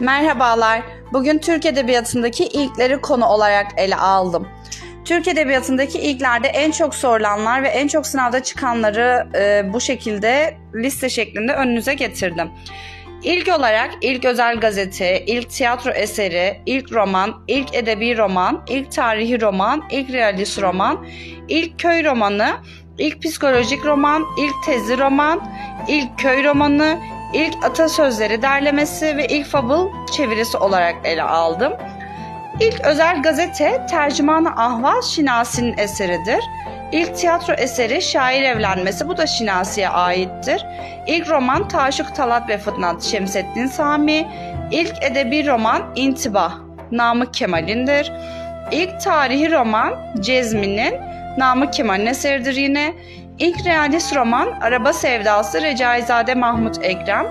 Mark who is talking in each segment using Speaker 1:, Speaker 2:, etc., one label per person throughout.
Speaker 1: Merhabalar. Bugün Türk Edebiyatı'ndaki ilkleri konu olarak ele aldım. Türk Edebiyatı'ndaki ilklerde en çok sorulanlar ve en çok sınavda çıkanları e, bu şekilde liste şeklinde önünüze getirdim. İlk olarak ilk özel gazete, ilk tiyatro eseri, ilk roman, ilk edebi roman, ilk tarihi roman, ilk realist roman, ilk köy romanı, ilk psikolojik roman, ilk tezi roman, ilk köy romanı, ilk atasözleri derlemesi ve ilk fable çevirisi olarak ele aldım. İlk özel gazete Tercüman-ı Ahval Şinasi'nin eseridir. İlk tiyatro eseri Şair Evlenmesi bu da Şinasi'ye aittir. İlk roman Taşık Talat ve Fıtnat Şemseddin Sami. İlk edebi roman İntibah Namık Kemal'indir. İlk tarihi roman Cezmi'nin Namık Kemal'in eseridir yine. İlk realist roman Araba Sevdası Recaizade Mahmut Ekrem.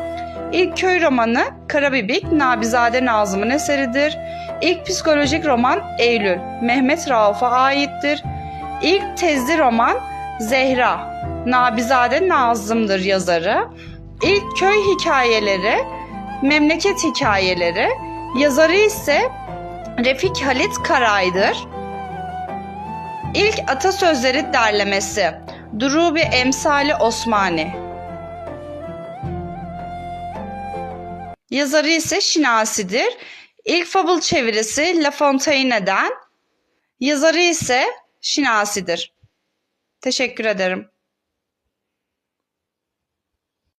Speaker 1: İlk köy romanı Karabibik Nabizade Nazım'ın eseridir. İlk psikolojik roman Eylül Mehmet Rauf'a aittir. İlk tezli roman Zehra Nabizade Nazım'dır yazarı. İlk köy hikayeleri Memleket hikayeleri yazarı ise Refik Halit Karay'dır. İlk atasözleri derlemesi Durubi Emsali Osmani Yazarı ise Şinasi'dir. İlk fable çevirisi La Fontaine'den. Yazarı ise Şinasi'dir. Teşekkür ederim.